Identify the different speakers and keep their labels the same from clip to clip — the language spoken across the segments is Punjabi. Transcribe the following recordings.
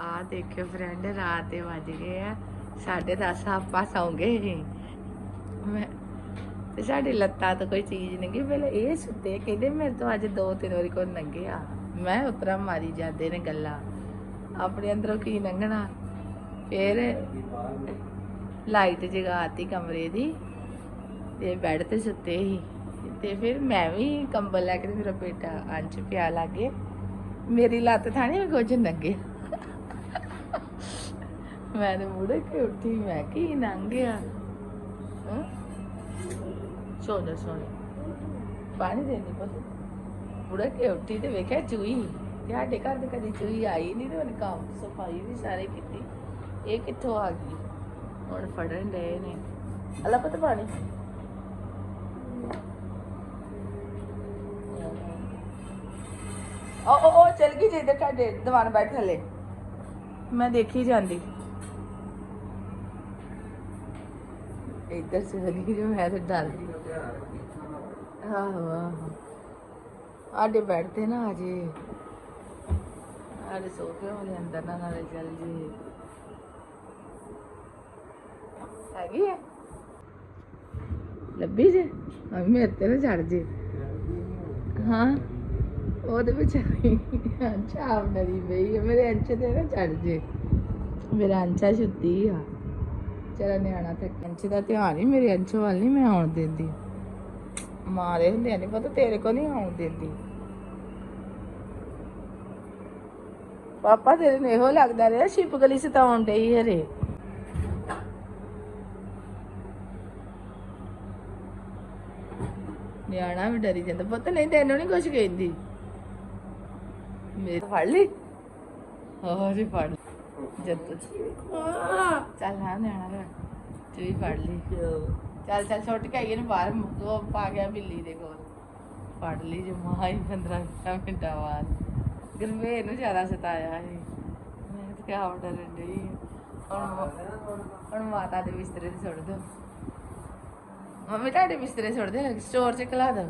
Speaker 1: ਆ ਦੇਖਿਓ ਫਰੈਂਡ ਰਾਤ ਦੇ ਵੱਜ ਗਏ ਆ। 10:30 ਆਪਾਂ ਸੌਂਗੇ ਸੀ ਮੈਂ ਤੇ ਸਾਡੀ ਲੱਤਾਂ ਤੋਂ ਕੋਈ ਚੀਜ਼ ਨਹੀਂ ਗਈ। ਪਹਿਲੇ ਇਹ ਸੁੱਤੇ, ਕਹਿੰਦੇ ਮੇਰੇ ਤੋਂ ਅੱਜ ਦੋ ਤਿੰਨ ਵਾਰੀ ਕੋਈ ਲੰਘਿਆ ਮੈਂ ਉਤਰਾ ਮਾਰੀ ਜਾਂਦੇ ਨੇ ਗੱਲਾਂ। ਆਪਣੇ ਅੰਦਰੋਂ ਕੀ ਲੰਘਣਾ ਫਿਰ ਲਾਈਟ ਜਗਾਤੀ ਕਮਰੇ ਦੀ ਤੇ ਬੈੱਡ ਤੇ ਸੁੱਤੇ ਸੀ ਤੇ ਫਿਰ ਮੈਂ ਵੀ ਕੰਬਲ ਲੈ ਕੇ ਤੇ ਮੇਰਾ ਬੇਟਾ ਅੰਚ ਪਿਆ ਲਾਗੇ। ਮੇਰੀ ਲੱਤ ਥਾਣੀ ਵੀ ਕੁਝ ਨੰਗੇ। ਮੈਂ ਤੇ ਮੁੜ ਕੇ ਉੱਠੀ ਮੈਂ ਕੀ ਨੰਗਿਆ ਹਾਂ? ਸੋਨਾ ਸੋਨਾ ਪਾਣੀ ਦੇਣੀ ਪੁੱਤ। ਮੁੜ ਕੇ ਉੱਠੀ ਤੇ ਵੇਖਿਆ ਚੂਈ ਤੇ ਸਾਡੇ ਘਰ ਤੇ ਕਦੀ ਚੂਈ ਆਈ ਨਹੀਂ ਤੇ ਉਹਨੇ ਕੰਮ ਸਫ਼ਾਈ ਵੀ ਸਾਰੇ ਕੀਤੀ। ਇਹ ਕਿੱਥੋਂ ਆ ਗਈ? ਹੁਣ ਫੜਨ ਡਏ ਨੇ। ਅੱਲਾ ਪੁੱਤ ਪਾਣੀ। ਓ ਓ ਚਲ ਗਈ ਜੇ ਇੱਧਰ ਤੁਹਾਡੇ ਦੀਵਾਨ ਬੈਠ ਥੱਲੇ ਮੈਂ ਦੇਖੀ ਜਾਂਦੀ। ਇੱਧਰ ਚਲ ਗਈ ਜੋ ਮੈਂ ਤਾਂ ਡਰ ਆਹੋ ਆਹੋ ਆਡੇ ਬੈਠਦੇ ਨਾ ਅਜੇ ਆਡੇ ਸੋਫੇ ਵਾਲੇ ਅੰਦਰ ਨਾ, ਨਾਲੇ ਚੱਲ ਜੀ। ਹੈਗੀ ਹੈ ਲੱਭੀ ਜੇ? ਹਾਂ ਮੇਰੇ ਤੇ ਨਾ ਚੜ ਜੇ। ਹਾਂ, ਉਹਦੇ ਵਿੱਚ ਅੱਛਾ ਡਰੀ ਪਈ ਹੈ ਮੇਰੇ ਅੰਚੇ ਤੇ ਨਾ ਚੜ ਜੇ। ਮੇਰਾ ਅੰਚਾ ਛੁੱਟੀ ਆ। ਚਲਾ ਨਿਆਣਾ ਤੇ ਅੰਚੇ ਦਾ ਧਿਆਨ ਹੀ ਮੇਰੇ ਅੰਚੇ ਵੱਲ ਨਹੀਂ ਮੈਂ ਆਉਣ ਦਿੰਦੀ। ਮਾਂ ਹੁੰਦੇ ਨਹੀਂ ਪਤਾ, ਤੇਰੇ ਕੋ ਨਹੀਂ ਆਉਣ ਦਿੰਦੀ। ਪਾਪਾ ਤੇਰੇ ਨੂੰ ਇਹੋ ਲੱਗਦਾ ਰਿਹਾ ਛਿਪਕਲੀ ਸਤਾਉਣ ਡਈ ਹਰੇ। ਨਿਆਣਾ ਵੀ ਡਰੀ ਜਾਂਦਾ। ਪਤਾ ਨਹੀਂ ਤੈਨੂੰ ਨਹੀਂ ਕੁਝ ਕਹਿੰਦੀ। ਮੇਰੇ ਫੜ ਲਈ? ਹੋਰ ਹੀ ਫੜ ਜਦ ਚੱਲ ਹਾਂ ਨਿਆਣਾ ਲੈ। ਤੂੰ ਵੀ ਫੜ ਲਈ। ਚੱਲ ਚੱਲ ਛੁੱਟ ਕੇ ਆਈਏ ਨਾ ਬਾਹਰ। ਉਹ ਪਾ ਗਿਆ ਬਿੱਲੀ ਦੇ ਕੋਲ। ਫੜ ਲਈ ਜੋ ਮਾਂ ਹੀ 15 ਵੀਹ ਮਿੰਟਾਂ ਬਾਅਦ। ਗਰਮੇ ਨੂੰ ਜ਼ਿਆਦਾ ਸਤਾਇਆ ਸੀ ਮੈਂ ਤਾਂ ਕਿਹਾ ਡਰਨ ਡਈ ਹੁਣ ਹੁਣ। ਮਾਤਾ ਦੇ ਬਿਸਤਰੇ ਤੇ ਸੁੱਟ ਦੋ। ਮੰਮੀ ਤੁਹਾਡੇ ਬਿਸਤਰੇ ਸੁੱਟ ਦੇ। ਸਟੋਰ ਚ ਖਲਾ ਦੋ।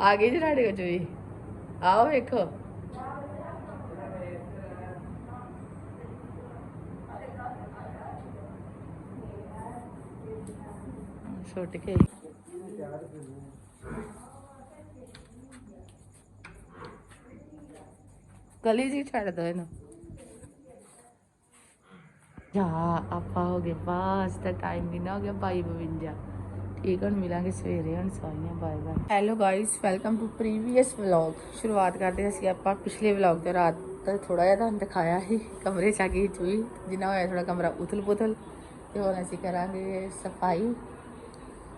Speaker 1: ਆ ਗਈ ਜੀ ਤੁਹਾਡੇ ਕੋਲ ਚੋਈ ਆਓ ਵੇਖੋ। ਛੁੱਟ ਕੇ। ਗਲੀ ਜੀ ਛੱਡ ਦੋ ਇਹਨੂੰ। ਜਾ, ਆਪਾਂ ਹੋ ਗਏ ਬਸ ਦਾ ਟਾਈਮ ਕਿੰਨਾ ਹੋ ਗਿਆ 22:52 ਠੀਕ ਹੁਣ ਮਿਲਾਂਗੇ ਸਵੇਰੇ, ਹੁਣ ਸਾਰੀਆਂ, bye bye. Hello guys welcome to previous vlog ਸ਼ੁਰੂਆਤ ਕਰਦੇ ਅਸੀਂ ਆਪਾਂ ਪਿਛਲੇ ਵਲੌਗ ਤੇ, ਰਾਤ ਦਾ ਥੋੜਾ ਜਿਹਾ ਤੁਹਾਨੂੰ ਦਿਖਾਇਆ ਸੀ, ਕਮਰੇ ਚ ਆ ਗਈ ਚੂਈ ਜਿੰਨਾ ਹੋਇਆ ਥੋੜਾ ਕਮਰਾ ਉਥਲ ਪੁਥਲ ਤੇ ਹੁਣ ਅਸੀਂ ਕਰਾਂਗੇ ਸਫ਼ਾਈ।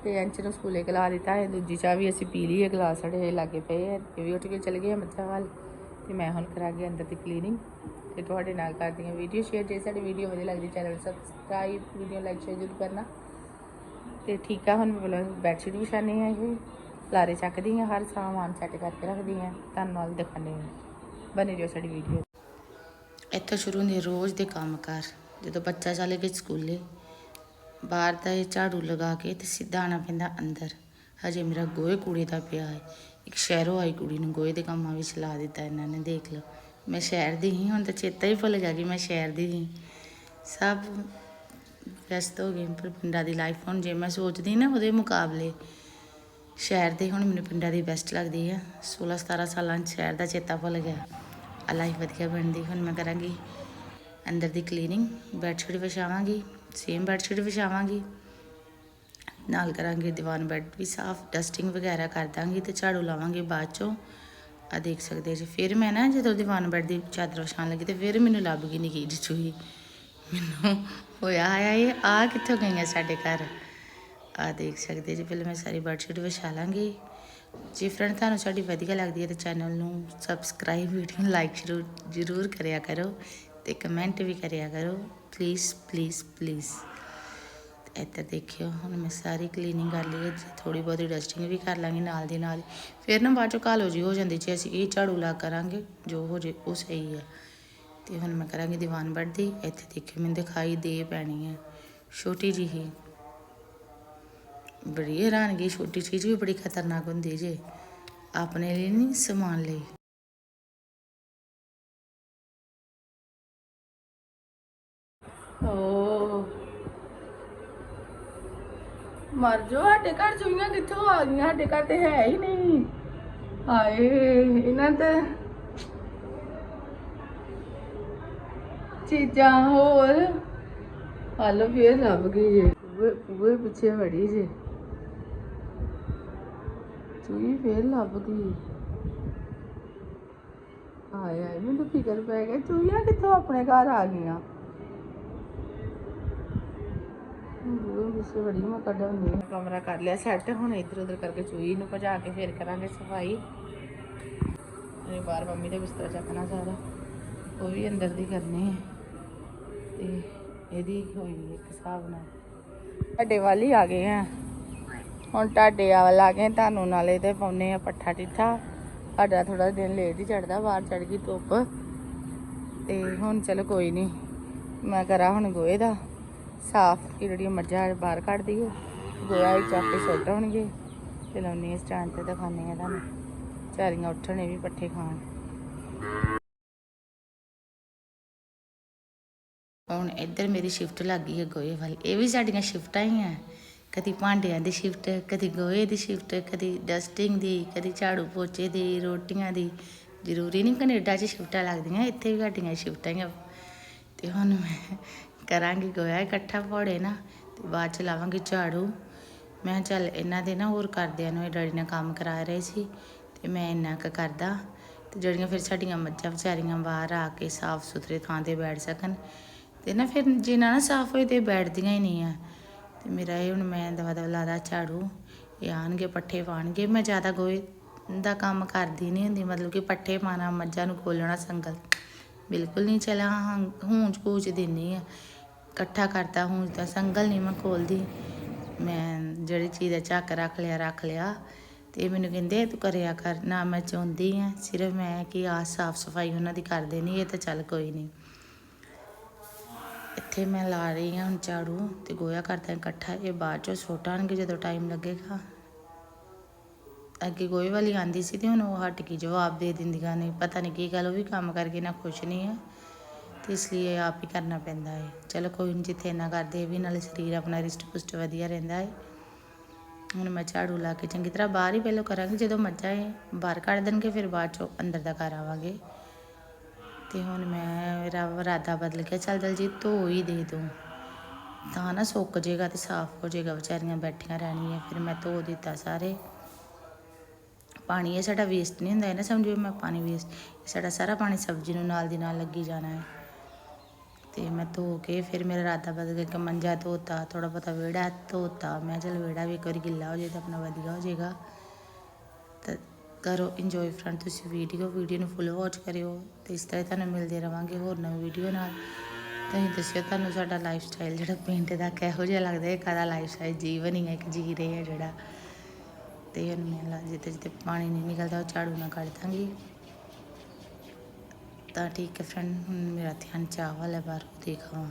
Speaker 1: ਤੇ ਅੰਚ ਨੂੰ ਸਕੂਲੇ ਕਲਾ ਦਿੱਤਾ ਹੈ। ਦੂਜੀ ਚਾਹ ਵੀ ਅਸੀਂ ਪੀ ਲਈ ਹੈ। ਗਲਾਸ ਸਾਡੇ ਲਾਗੇ ਪਏ ਹੈ। ਇਹ ਵੀ ਉੱਠ ਕੇ ਚਲੇ ਗਏ ਆ ਮੱਛਾ ਵੱਲ। ਤੇ ਮੈਂ ਹੁਣ ਕਰਾ ਕਰਾਂਗੀ ਅੰਦਰ ਦੀ ਕਲੀਨਿੰਗ ਤੇ ਤੁਹਾਡੇ ਨਾਲ ਕਰਦੀ ਹਾਂ ਵੀਡੀਓ ਸ਼ੇਅਰ ਜੇ ਸਾਡੀ ਵੀਡੀਓ ਵਧੀਆ ਲੱਗਦੀ ਚੈਨਲ ਨੂੰ ਸਬਸਕ੍ਰਾਈਬ ਵੀਡੀਓ ਲਾਈਕ ਸ਼ੇਅਰ ਜ਼ਰੂਰ ਕਰਨਾ। ਤੇ ਠੀਕ ਆ, ਹੁਣ ਮੈਂ ਬੈਡਸ਼ੀਟ ਬੈੱਡ ਸ਼ੀਟ ਵਿਛਾਣੀ ਹੈ ਇਹ। ਲਾਰੇ ਚੱਕਦੀ ਹਾਂ, ਹਰ ਸਾਮਾਨ ਸੈੱਟ ਕਰਕੇ ਰੱਖਦੀ ਹਾਂ। ਤੁਹਾਨੂੰ ਨਾਲ ਦਿਖਾਉਂਦੀ ਹਾਂ ਬਣੇ ਰਹੋ ਸਾਡੀ ਵੀਡੀਓ ਇੱਥੋਂ ਸ਼ੁਰੂ ਹੁੰਦੇ ਰੋਜ਼ ਦੇ ਕੰਮ ਕੰਮਕਾਰ ਜਦੋਂ ਬੱਚਾ ਚਲੇ ਗਿਆ ਸਕੂਲੇ ਬਾਹਰ ਦਾ ਇਹ ਝਾੜੂ ਲਗਾ ਕੇ ਤੇ ਸਿੱਧਾ ਆਣਾ ਪੈਂਦਾ ਅੰਦਰ। ਹਜੇ ਮੇਰਾ ਗੋਹੇ ਕੂੜੇ ਦਾ ਪਿਆ ਹੈ। ਇੱਕ ਸ਼ਹਿਰੋਂ ਆਈ ਕੁੜੀ ਨੂੰ ਗੋਹੇ ਦੇ ਕੰਮਾਂ ਵਿੱਚ ਲਾ ਦਿੱਤਾ ਇਹਨਾਂ ਨੇ, ਦੇਖ ਲਓ। ਮੈਂ ਸ਼ਹਿਰ ਦੀ ਹੀ, ਹੁਣ ਤਾਂ ਚੇਤਾ ਹੀ ਭੁੱਲ ਗਿਆ ਕਿ ਮੈਂ ਸ਼ਹਿਰ ਦੀ ਹੀ। ਸਭ ਵਿਅਸਤ ਹੋ ਗਏ ਪਰ ਪਿੰਡਾਂ ਦੀ ਲਾਈਫ ਹੁਣ ਜੇ ਮੈਂ ਸੋਚਦੀ ਨਾ ਉਹਦੇ ਮੁਕਾਬਲੇ, ਸ਼ਹਿਰ ਦੇ ਹੁਣ ਮੈਨੂੰ ਪਿੰਡਾਂ ਦੀ ਬੈਸਟ ਲੱਗਦੀ ਆ। 16 17 ਸਾਲਾਂ 'ਚ ਸ਼ਹਿਰ ਦਾ ਚੇਤਾ ਭੁੱਲ ਗਿਆ। ਆ ਲਾਈਫ ਵਧੀਆ ਬਣਦੀ, ਹੁਣ ਮੈਂ ਕਰਾਂਗੀ। ਅੰਦਰ ਦੀ ਕਲੀਨਿੰਗ ਬੈੱਡ ਸ਼ੀਟ ਵਿਛਾਵਾਂਗੀ। ਸੇਮ ਬੈੱਡਸ਼ੀਟ ਵਿਛਾਵਾਂਗੀ। ਨਾਲ ਕਰਾਂਗੇ ਦੀਵਾਨ ਬੈੱਡ ਵੀ ਸਾਫ਼ ਡਸਟਿੰਗ ਵਗੈਰਾ ਕਰ ਦਾਂਗੀ ਤੇ ਝਾੜੂ ਲਾਵਾਂਗੇ ਬਾਅਦ ਚੋਂ। ਆ ਦੇਖ ਸਕਦੇ ਜੀ ਫਿਰ ਮੈਂ ਨਾ ਜਦੋਂ ਦੀਵਾਨ ਬੈੱਡ ਦੀ ਚਾਦਰ ਵਿਛਾਉਣ ਲੱਗੀ ਤੇ ਫਿਰ ਮੈਨੂੰ ਲੱਭ ਗਈ ਨਿੱਕੀ ਚੂਹੀ। ਮੈਨੂੰ ਹੋਇਆ ਆਇਆ ਇਹ ਆ ਕਿੱਥੋਂ ਗਈਆਂ ਸਾਡੇ ਘਰ? ਆ ਦੇਖ ਸਕਦੇ ਜੀ ਪਹਿਲਾਂ ਮੈਂ ਸਾਰੀ ਬੈੱਡਸ਼ੀਟ ਵਿਛਾ ਲਾਂਗੀ। ਜੀ ਫਰੈਂਡ ਤੁਹਾਨੂੰ ਸਾਡੀ ਵਧੀਆ ਲੱਗਦੀ ਹੈ ਤੇ ਚੈਨਲ ਨੂੰ ਸਬਸਕ੍ਰਾਈਬ ਵੀਡੀਓ ਨੂੰ ਲਾਈਕ ਜ਼ਰੂਰ ਜ਼ਰੂਰ ਕਰਿਆ ਕਰੋ ਤੇ ਕਮੈਂਟ ਵੀ ਕਰਿਆ ਕਰੋ। ਪਲੀਜ਼ ਪਲੀਜ਼ ਪਲੀਜ਼ ਇੱਧਰ ਦੇਖਿਓ, ਹੁਣ ਮੈਂ ਸਾਰੀ ਕਲੀਨਿੰਗ ਕਰ ਲਈ ਹੈ ਥੋੜੀ ਬਹੁਤੀ ਡਸਟਿੰਗ ਵੀ ਕਰ ਲਾਂਗੀ ਨਾਲ ਦੀ ਨਾਲ ਫਿਰ ਨਾ ਬਾਅਦ ਚੋਂ ਕਾਲੋ ਜੀ, ਹੋ ਜਾਂਦੀ ਜੇ, ਅਸੀਂ ਇਹ ਝਾੜੂ ਲਾ ਕਰਾਂਗੇ, ਜੋ ਹੋ ਜੇ ਉਹ ਸਹੀ ਹੈ। ਤੇ ਹੁਣ ਮੈਂ ਕਰਾਂਗੀ ਦੀਵਾਨ ਬੈੱਡ ਦੀ ਇੱਥੇ ਦੇਖਿਓ, ਮੈਨੂੰ ਦਿਖਾਈ ਦੇ ਪੈਣੀ ਹੈ। ਛੋਟੀ ਜਿਹੀ। ਬੜੀ ਹੈਰਾਨਗੀ, ਛੋਟੀ ਚੀਜ਼ ਵੀ ਬੜੀ ਖਤਰਨਾਕ ਹੁੰਦੀ ਜੇ। ਆਪਣੇ ਲਈ ਨਹੀਂ ਸਮਾਨ ਲਈ। ਓ ਮਰ ਜੋ ਸਾਡੇ ਘਰ ਚੂਹੀਆਂ ਕਿੱਥੋਂ ਆ ਗਈਆਂ? ਸਾਡੇ ਘਰ ਤੇ ਹੈ ਹੀ ਨਹੀਂ। ਹਾਏ, ਇਹਨਾਂ ਤੇ ਚੀਜ਼ਾਂ ਹੋਰ। ਹਲ ਫੇਰ ਲੱਭ ਗਈ ਜੇ ਪੂਏ ਪਿੱਛੇ ਵੜੀ ਜੇ। ਚੂਈ ਫੇਰ ਲੱਭ ਗਈ। ਆਏ ਆਏ ਮੈਨੂੰ ਫਿਕਰ ਪੈ ਗਿਆ। ਚੂਈਆਂ ਕਿੱਥੋਂ ਆਪਣੇ ਘਰ ਆ ਗਈਆਂ? ਉਹ ਬੜੀ ਮੈਂ ਕੱਢਾਂਗੀ ਕਮਰਾ ਕਰ ਲਿਆ ਸੈੱਟ ਹੁਣ ਇੱਧਰ ਉੱਧਰ ਕਰਕੇ ਚੂਈ ਨੂੰ ਭਜਾ ਕੇ ਫੇਰ ਕਰਾਂਗੇ ਸਫ਼ਾਈ। ਇਹ ਬਾਹਰ ਮੰਮੀ ਦਾ ਬਿਸਤਰਾ ਚੱਕਣਾ ਸਾਰਾ। ਉਹ ਵੀ ਅੰਦਰ ਦੀ ਕਰਨੀ ਹੈ ਤੇ ਇਹਦੀ ਹੋਈ ਇੱਕ ਹਿਸਾਬ ਨਾਲ। ਤੁਹਾਡੇ ਵੱਲ ਹੀ ਆ ਗਏ ਆ। ਹੁਣ ਤੁਹਾਡੇ ਵੱਲ ਆ ਗਏ, ਤੁਹਾਨੂੰ ਨਾਲੇ ਤੇ ਪਾਉਨੇ ਆ ਪੱਠਾ ਟਿੱਠਾ। ਸਾਡਾ ਥੋੜਾ ਦਿਨ ਲੇਟ ਹੀ ਚੜਦਾ ਬਾਹਰ ਚੜ ਗਈ ਧੁੱਪ। ਤੇ ਹੁਣ ਚਲੋ ਕੋਈ ਨਹੀਂ ਮੈਂ ਕਰਾਂ ਹੁਣ ਗੋਏ ਦਾ। ਸਾਫ਼ ਜਿਹੜੀਆਂ ਮੱਝਾਂ ਬਾਹਰ ਕੱਢ ਦਈਏ। ਗੋਇਆ ਹੀ ਚੱਕ ਕੇ ਸੁੱਟ ਹੋਣਗੇ ਤੇ ਲਾਉਣੀ ਸਟੈਂਡ ਤੇ ਦਿਖਾਉਂਦੇ ਆ ਤੁਹਾਨੂੰ। ਚਾਰੀਆਂ ਉੱਠਣ ਵੀ ਪੱਠੇ ਖਾਣ। ਹੁਣ ਇੱਧਰ ਮੇਰੀ ਸ਼ਿਫਟ ਲੱਗ ਗਈ ਹੈ ਗੋਏ ਵਾਲੀ। ਇਹ ਵੀ ਸਾਡੀਆਂ ਸ਼ਿਫਟਾਂ ਹੀ ਆ। ਕਦੀ ਭਾਂਡਿਆਂ ਦੀ ਸ਼ਿਫਟ ਕਦੀ ਗੋਏ ਦੀ ਸ਼ਿਫਟ ਕਦੀ ਡਸਟਿੰਗ ਦੀ, ਕਦੀ ਝਾੜੂ ਪੋਚੇ ਦੀ, ਰੋਟੀਆਂ ਦੀ। ਜ਼ਰੂਰੀ ਨਹੀਂ ਕੈਨੇਡਾ 'ਚ ਸ਼ਿਫਟਾਂ ਲੱਗਦੀਆਂ, ਇੱਥੇ ਵੀ ਸਾਡੀਆਂ ਸ਼ਿਫਟਾਂ ਹੀ ਆ। ਤੇ ਹੁਣ ਮੈਂ ਕਰਾਂਗੀ ਗੋਇਆ ਇਕੱਠਾ ਪੌੜੇ ਨਾ, ਤੇ ਬਾਅਦ ਚ ਲਾਵਾਂਗੀ ਝਾੜੂ। ਮੈਂ ਕਿਹਾ ਚੱਲ ਇਹਨਾਂ ਦੇ ਨਾ ਹੋਰ ਕਰਦਿਆਂ ਨੂੰ, ਇਹ ਡੈਡੀ ਨਾਲ ਕੰਮ ਕਰਾ ਰਹੇ ਸੀ, ਤੇ ਮੈਂ ਇੰਨਾ ਕੁ ਕਰਦਾ। ਤੇ ਜਿਹੜੀਆਂ ਫਿਰ ਸਾਡੀਆਂ ਮੱਝਾਂ ਵਿਚਾਰੀਆਂ ਬਾਹਰ ਆ ਕੇ ਸਾਫ਼ ਸੁਥਰੇ ਥਾਂ ਤੇ ਬੈਠ ਸਕਣ, ਤੇ ਨਾ ਫਿਰ ਜੇ ਨਾ ਨਾ ਸਾਫ਼ ਹੋਏ ਤੇ ਬੈਠਦੀਆਂ ਹੀ ਨਹੀਂ ਆ। ਤੇ ਮੇਰਾ ਇਹ ਹੁਣ ਮੈਂ ਦਵਾ ਦਵਾ ਲਾਦਾ ਝਾੜੂ, ਇਹ ਆਣਗੇ, ਪੱਠੇ ਪਾਣਗੇ। ਮੈਂ ਜ਼ਿਆਦਾ ਗੋਏ ਦਾ ਕੰਮ ਕਰਦੀ ਨਹੀਂ ਹੁੰਦੀ, ਮਤਲਬ ਕਿ ਪੱਠੇ ਪਾਣਾ, ਮੱਝਾਂ ਨੂੰ ਖੋਲਣਾ ਸੰਗਲ। ਬਿਲਕੁਲ ਨਹੀਂ ਚਲਾ ਹੂੰਜ ਕੂਚ ਦਿੰਨੀ ਆ। ਇਕੱਠਾ ਕਰਤਾ ਹੁਣ ਤਾਂ ਸੰਗਲ ਨਹੀਂ ਮੈਂ ਖੋਲਦੀ। ਮੈਂ ਜਿਹੜੀ ਚੀਜ਼ ਦਾ ਝੱਕ ਰੱਖ ਲਿਆ ਰੱਖ ਲਿਆ। ਤੇ ਮੈਨੂੰ ਕਹਿੰਦੇ, ਤੂੰ ਕਰਿਆ ਕਰ। ਨਾ ਮੈਂ ਚਾਹੁੰਦੀ ਆ ਸਿਰਫ ਮੈਂ ਕਿ ਆ ਸਾਫ਼ ਸਫ਼ਾਈ ਉਹਨਾਂ ਦੀ ਕਰ ਦੇਣੀ ਇਹ ਤਾਂ ਚੱਲ ਕੋਈ ਨਹੀਂ ਇੱਥੇ ਮੈਂ ਲਾ ਰਹੀ ਹਾਂ ਹੁਣ ਝਾੜੂ ਤੇ ਗੋਇਆ ਕਰਦਾ ਇਕੱਠਾ। ਇਹ ਬਾਅਦ ਚੋਂ ਸੁੱਟਾਂਗੇ ਜਦੋਂ ਟਾਈਮ ਲੱਗੇਗਾ। ਅੱਗੇ ਗੋਏ ਵਾਲੀ ਆਂਦੀ ਸੀ ਤੇ ਹੁਣ ਉਹ ਹਟ ਕੇ ਜਵਾਬ ਦੇ ਦਿੰਦੀਆਂ ਨੇ। ਪਤਾ ਨਹੀਂ ਕੀ ਗੱਲ, ਉਹ ਵੀ ਕੰਮ ਕਰਕੇ ਨਾ ਖੁਸ਼ ਨਹੀਂ ਹੈ ਤੇ ਇਸ ਲਈ ਇਹ ਆਪ ਹੀ ਕਰਨਾ ਪੈਂਦਾ ਹੈ। ਚਲੋ ਕੋਈ ਨਹੀਂ ਜਿੱਥੇ ਨਾ ਕਰਦੇ ਇਹ ਵੀ, ਨਾਲੇ ਸਰੀਰ ਆਪਣਾ ਰਿਸ਼ਟ ਪੁਸ਼ਟ ਵਧੀਆ ਰਹਿੰਦਾ ਹੈ। ਹੁਣ ਮੈਂ ਝਾੜੂ ਲਾ ਕੇ ਚੰਗੀ ਤਰ੍ਹਾਂ ਬਾਹਰ ਹੀ ਪਹਿਲਾਂ ਕਰਾਂਗੀ, ਜਦੋਂ ਮੱਝਾਂ ਇਹ ਬਾਹਰ ਕੱਢ ਦੇਣਗੇ, ਫਿਰ ਬਾਅਦ ਚੋਂ ਅੰਦਰ ਦਾ ਕਰ ਆਵਾਂਗੇ। ਤੇ ਹੁਣ ਮੈਂ ਮੇਰਾ ਇਰਾਦਾ ਬਦਲ ਗਿਆ ਚੱਲ ਦਲ ਜੀ, ਧੋ ਹੀ ਦੇ ਦੂੰ। ਤਾਂ ਨਾ ਸੁੱਕ ਜੇਗਾ ਤੇ ਸਾਫ਼ ਹੋ ਜਾਏਗਾ ਵਿਚਾਰੀਆਂ ਬੈਠੀਆਂ ਰਹਿਣਗੀਆਂ, ਫਿਰ ਮੈਂ ਧੋ ਦਿੱਤਾ ਸਾਰੇ। ਪਾਣੀ ਇਹ ਸਾਡਾ ਵੇਸਟ ਨਹੀਂ ਹੁੰਦਾ, ਇਹ ਨਾ ਸਮਝੋ ਮੈਂ ਪਾਣੀ ਵੇਸਟ ਸਾਡਾ ਸਾਰਾ ਪਾਣੀ ਸਬਜ਼ੀ ਨੂੰ ਨਾਲ ਦੀ ਨਾਲ ਲੱਗੀ ਜਾਣਾ ਹੈ। ਤੇ ਮੈਂ ਧੋ ਕੇ ਫਿਰ ਮੇਰਾ ਇਰਾਦਾ ਬਦਲ ਗਿਆ ਕਿ ਮੰਜਾ ਧੋਤਾ ਥੋੜਾ ਬਹੁਤਾ ਵਿਹੜਾ ਧੋਤਾ। ਮੈਂ ਚਲ ਵਿਹੜਾ ਵੀ ਇੱਕ ਵਾਰੀ ਗਿੱਲਾ ਹੋ ਜਾਏ ਤਾਂ ਆਪਣਾ ਵਧੀਆ ਹੋ ਜਾਏਗਾ। ਤਾਂ ਕਰੋ ਇੰਜੋਏ ਫਰੈਂਡ ਤੁਸੀਂ ਵੀਡੀਓ ਵੀਡੀਓ ਨੂੰ ਫੁੱਲ ਵਾਚ ਕਰਿਓ ਤੇ ਇਸ ਤਰ੍ਹਾਂ ਤੁਹਾਨੂੰ ਮਿਲਦੇ ਰਵਾਂਗੇ ਹੋਰ ਨਵੀਂ ਵੀਡੀਓ ਨਾਲ। ਤੁਸੀਂ ਦੱਸਿਓ ਤੁਹਾਨੂੰ ਸਾਡਾ ਲਾਈਫ ਸਟਾਈਲ ਜਿਹੜਾ ਪਿੰਡ ਦਾ ਕਿਹੋ ਜਿਹਾ ਲੱਗਦਾ ਹੈ ਕਾਹਦਾ ਲਾਈਫ ਸਟਾਈਲ ਜੀਵਨ ਹੀ ਹੈ, ਇੱਕ ਜੀ ਰਹੇ ਹੈ ਜਿਹੜਾ। ਤੇ ਹੁਣ ਮੈਂ ਲਾ ਜਿੱਤੇ ਜਿੱਤੇ ਪਾਣੀ ਨਹੀਂ ਨਿਕਲਦਾ, ਉਹ ਝਾੜੂ ਨਾਲ ਕੱਢ ਦਾਂਗੀ। ਤਾਂ ਠੀਕ ਹੈ ਫਰੈਂਡ ਹੁਣ ਮੇਰਾ ਧਿਆਨ ਚਾਵਲ ਹੈ, ਬਾਹਰ ਦੇਖਾਂ।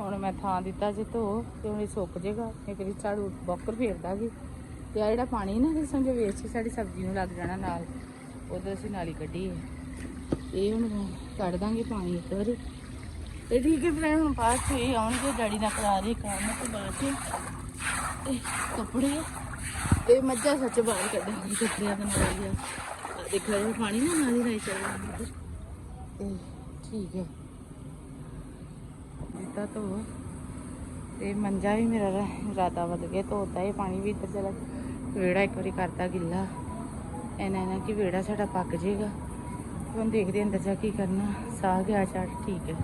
Speaker 1: ਹੁਣ ਮੈਂ ਥਾਂ ਦਿੱਤਾ ਜੇ ਧੋ ਤੇ ਹੁਣ ਇਹ ਸੁੱਕ ਜੇਗਾ ਇੱਕ ਵਾਰੀ ਝਾੜੂ ਬੋਕਰ ਫੇਰ ਦਾਂਗੀ। ਤੇ ਆ ਜਿਹੜਾ ਪਾਣੀ ਨਾ ਇਹ ਸਮਝੋ ਵੇਸਟ ਸਾਡੀ ਸਬਜ਼ੀ ਨੂੰ ਲੱਗ ਜਾਣਾ ਨਾਲ ਉਧਰ ਅਸੀਂ ਨਾਲੀ ਕੱਢੀ ਇਹ ਹੁਣ ਮੈਂ ਕੱਢ ਦਾਂਗੇ ਪਾਣੀ ਇੱਕ ਵਾਰੀ ਤੇ ਠੀਕ ਹੈ ਫਰੈਂਡ ਹੁਣ ਬਾਅਦ ਚ ਇਹ ਆਉਣਗੇ, ਡੈਡੀ ਨਾਲ ਕਰਾ ਰਹੇ ਕੰਮ, ਤੇ ਬਾਅਦ ਚ ਇਹ ਕੱਪੜੇ ਤੇ ਮੱਝਾਂ ਸੱਚ ਬਾਹਰ ਕੱਢਾਂਗੇ ਕੱਪੜਿਆਂ ਦੇ ਨਾਲ ਹੀ ਦੇਖੋ ਇਹ ਪਾਣੀ ਨਾ ਨਾਲ ਹੀ ਚੱਲ ਰਿਹਾ ਤੇ ਠੀਕ ਹੈ। ਦਿੱਤਾ ਧੋ। ਤੇ ਮੰਜਾ ਵੀ ਮੇਰਾ ਰ- ਵੱਧ ਵਧ ਗਿਆ, ਧੋਤਾ ਇਹ ਪਾਣੀ ਵੀ ਇੱਧਰ ਚਲਾ ਵਿਹੜਾ ਇੱਕ ਵਾਰੀ ਕਰਤਾ ਗਿੱਲਾ। ਇਹਨਾਂ ਇਹਨਾਂ ਕਿ ਵਿਹੜਾ ਸਾਡਾ ਪੱਕ ਜਾਏਗਾ ਹੁਣ ਦੇਖਦੇ ਅੰਦਰ ਜਾ ਕੀ ਕਰਨਾ। ਸਾਹ ਗਿਆ ਚਾਟ, ਠੀਕ ਹੈ।